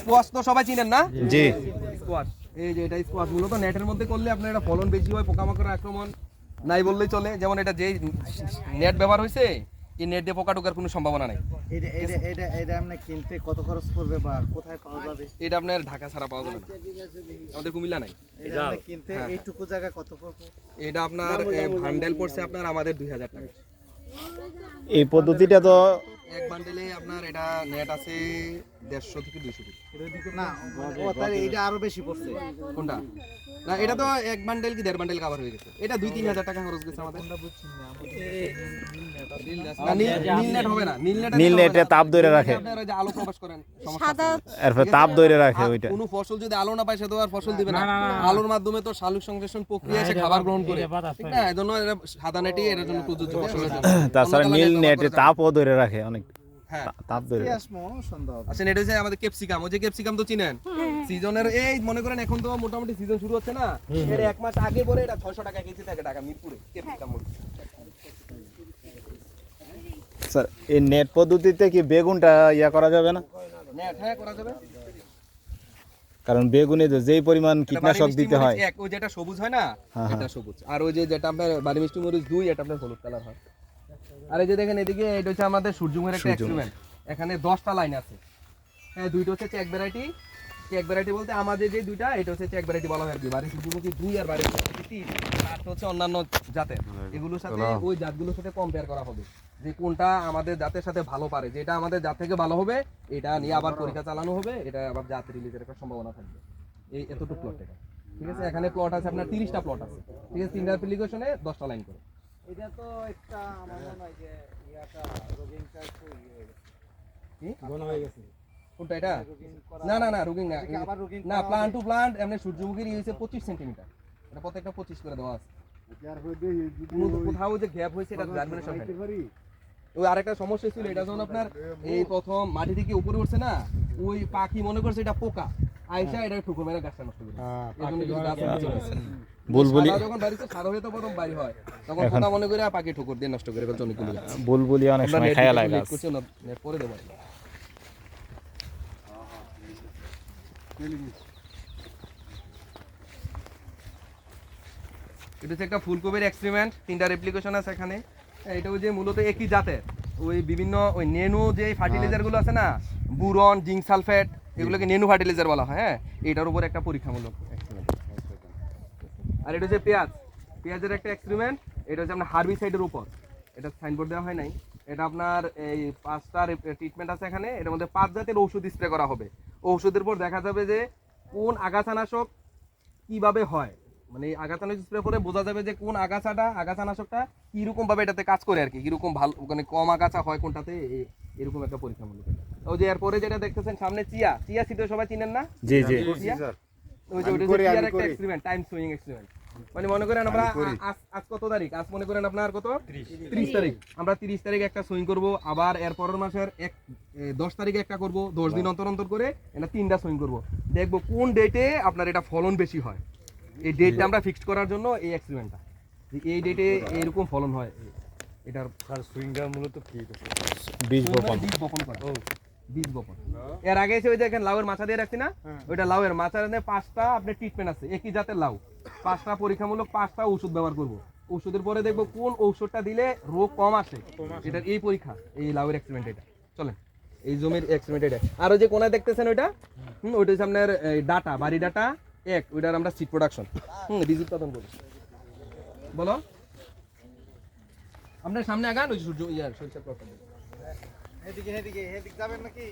Squash তো সবাই চিনেন না? জি। স্কোয়াশ এই যে এটা স্কোয়াশ মূলত নেটের মধ্যে করলে আপনার এটা ফলন বেশি হয় পোকামাকড়ের আক্রমণ নাই বললেই চলে। যেমন এটা যে নেট ব্যবহার হয়েছে এই নেট দিয়ে পোকা ঢোকার কোনো সম্ভাবনা নাই। এটা এটা এটা এটা আপনি কিনতে কত খরচ পড়বে বা কোথায় পাওয়া যাবে? এটা আপনার ঢাকা ছাড়া পাওয়া যাবে না। আমাদের কুমিল্লা নাই। এটা কিনতে হ্যাঁ। এইটুকু জায়গা কত পড়বে? এটা আপনার ভান্ডেল পড়ছে আপনার আমাদের দুই হাজার টাকা। এই পদ্ধতিটা তো এক বান্ডেলে আপনার এটা নেট আছে দেড়শো থেকে দুইশো পিস না এটা আরও বেশি পড়ছে। কোনটা? না এটা তো এক বান্ডেল কি দেড় বান্ডেল কাভার হয়ে গেছে। এটা দুই তিন হাজার টাকা খরচ গেছে আমাদের। নীল নীল হবে না। নীল নেট নীল নেটে তাপ ধরে রাখে। আলো প্রবেশ করেন সমস্যা সাদা আছে। এরপর তাপ ধরে রাখে ওইটা। কোনো ফসল যদি আলো না পায় সে তো আর ফসল দিবে না। আলোর মাধ্যমে তো শালুক সংশ্লেষণ প্রক্রিয়া সে খাবার গ্রহণ করে। ঠিক না এজন্য সাদা নেটই এর জন্য প্রযোজ্য ফসলের জন্য। তাছাড়া নীল নেটে তাপও ধরে রাখে অনেক। তাপ ধরে রাখে। পেঁয়াজ সন্দেহ হবে। এটা হচ্ছে আমাদের ক্যাপসিকাম। ওই যে ক্যাপসিকাম তো চিনেন? সিজনের এই মনে করেন এখন তো মোটামুটি সিজন শুরু হচ্ছে না। এর এক মাস আগে পরে এটা ছয়শো টাকা কেজি থাকে ঢাকা মিরপুরে ক্যাপসিকাম স্যার এই নেট পদ্ধতিতে কি বেগুনটা ইয়া করা যাবে না? নেট হ্যাঁ করা যাবে। কারণ বেগুনে তো যেই পরিমাণ কীটনাশক দিতে হয়। এক ওই যেটা সবুজ হয় না হ্যাঁ, এটা সবুজ। আর ওই যে যেটা আপনার বাড়ি মিষ্টি মরিচ দুই এটা আপনার হলুদ কালার হয়। আর এই যে দেখেন এদিকে এটা হচ্ছে আমাদের সূর্যমুখের একটা এক্সপেরিমেন্ট এখানে দশটা লাইন আছে। হ্যাঁ দুইটা হচ্ছে চেক ভ্যারাইটি চেক ভ্যারাইটি বলতে আমাদের যে দুইটা এটা হচ্ছে চেক ভ্যারাইটি বলা হয় আর কি। বাড়ি সূর্যমুখী দুই আর বাড়ি তিন। আর হচ্ছে অন্যান্য জাতের। এগুলোর সাথে ওই জাতগুলোর সাথে কম্পেয়ার করা হবে। যে কোনটা আমাদের জাতের সাথে ভালো পারে। যেটা আমাদের জাত থেকে ভালো হবে এটা নিয়ে আবার পরীক্ষা চালানো হবে। এটা আবার জাত রিলিজের একটা সম্ভাবনা থাকবে। এই এতটুকু প্লট এটা। ঠিক আছে? এখানে প্লট আছে আপনার তিরিশটা প্লট আছে। ঠিক আছে? তিনটা অ্যাপ্লিকেশনে দশটা লাইন করে। এটা তো একটা আমার মনে হয় যে ইয়াটা রোগিংটা একটু ইয়ে হয়ে গেছে। কি? ঘন হয়ে গেছে। কোনটা এটা? না না না রুগিং না এটাকে আবার রোগিং না প্লান্ট টু প্লান্ট এমনি সূর্যমুখীর ইয়ে হয়েছে পঁচিশ সেন্টিমিটার এটা প্রত্যেকটা পঁচিশ করে দেওয়া আছে। কোথাও যে গ্যাপ হয়েছে এটা জার্মিনেশন ওই আরেকটা সমস্যা ছিল এটা যখন আপনার এই প্রথম মাটি থেকে উপরে উঠছে না ওই পাখি মনে করছে এটা পোকা। আইসা এটা ঠুকো মেরে গাছটা নষ্ট করে বুলবুলি যখন বাড়িতে সাদা হয়ে তো প্রথম বাড়ি হয় তখন পোকা মনে করে পাখি ঠুকুর দিয়ে নষ্ট করে ফেলছে অনেকগুলো বুলবুলি অনেক সময় খায়া লাগে পরে দেবো এটা হচ্ছে একটা ফুলকপির এক্সপেরিমেন্ট তিনটা রেপ্লিকেশন আছে এখানে। হ্যাঁ, এটা ওই যে মূলত একই জাতের। ওই বিভিন্ন ওই নেনু যে ফার্টিলাইজারগুলো আছে না বুরন জিঙ্ক সালফেট এগুলোকে নেনু ফার্টিলাইজার বলা হয় হ্যাঁ? এটার উপর একটা পরীক্ষামূলক। আর এটা হচ্ছে পেঁয়াজ। পেঁয়াজের একটা এক্সপেরিমেন্ট এটা হচ্ছে আপনার হার্বিসাইডের উপর। এটা সাইনবোর্ড দেওয়া হয় নাই। এটা আপনার এই পাঁচটা ট্রিটমেন্ট আছে এখানে। এটার মধ্যে পাঁচ জাতের ঔষধ স্প্রে করা হবে। ঔষধের পর দেখা যাবে যে কোন আগাছানাশক কীভাবে হয়। মানে এই আগাছানাশক স্প্রে করে বোঝা যাবে যে কোন আগাছাটা আগাছানাশকটা কীরকম ভাবে এটাতে কাজ করে আর কি কীরকম ভালো মানে কম আগাছা হয় কোনটাতে এরকম একটা পরীক্ষামূলক ওই যে এরপরে যেটা দেখতেছেন সামনে চিয়া। চিয়া সিটে সবাই চিনেন না? জি জি। চিয়া? ওই যে ওটা হচ্ছে চিয়ার একটা এক্সপেরিমেন্ট টাইম সুইং এক্সপেরিমেন্ট মানে মনে করেন আমরা আজ আজ কত তারিখ? আজ মনে করেন আপনার কত? ত্রিশ। তারিখ। আমরা তিরিশ তারিখ একটা সুইং করব আবার এর পরের মাসের এক দশ তারিখে একটা করব দশ দিন অন্তর অন্তর করে এটা তিনটা সুইং করব। দেখব কোন ডেটে আপনার এটা ফলন বেশি হয়। এই ডেটটা আমরা ফিক্সড করার জন্য এই এক্সপেরিমেন্টটা এই ডেটে এরকম ফলন হয়। এটার বীজ বপন। মানে বীজ বপন করা। বীজ বপন। এর আগে এসে ওই যে এখানে লাউয়ের মাথা দিয়ে রাখছি না? ওইটা লাউয়ের মধ্যে পাঁচটা আপনার ট্রিটমেন্ট আছে একই জাতের লাউ। পাঁচটা পরীক্ষামূলক পাঁচটা ওষুধ ব্যবহার করব। ওষুধের পরে দেখব কোন ঔষধটা দিলে রোগ কম আসে। এটার এই পরীক্ষা এই লাউয়ের এক্সপেরিমেন্ট এটা। চলেন এই জমির এক্সপেরিমেন্ট এটা। আর ওই যে কোনায় দেখতেছেন ওইটা? হুম ওইটা হচ্ছে আপনার ডাটা বাড়ি ডাটা এক ওইটার আমরা সিড প্রোডাকশন হুম বীজ উৎপাদন করি বলো। আপনার সামনে আগান ওই সূর্য ইয়ার প্রকল্প এদিকে এদিকে এদিকে যাবেন নাকি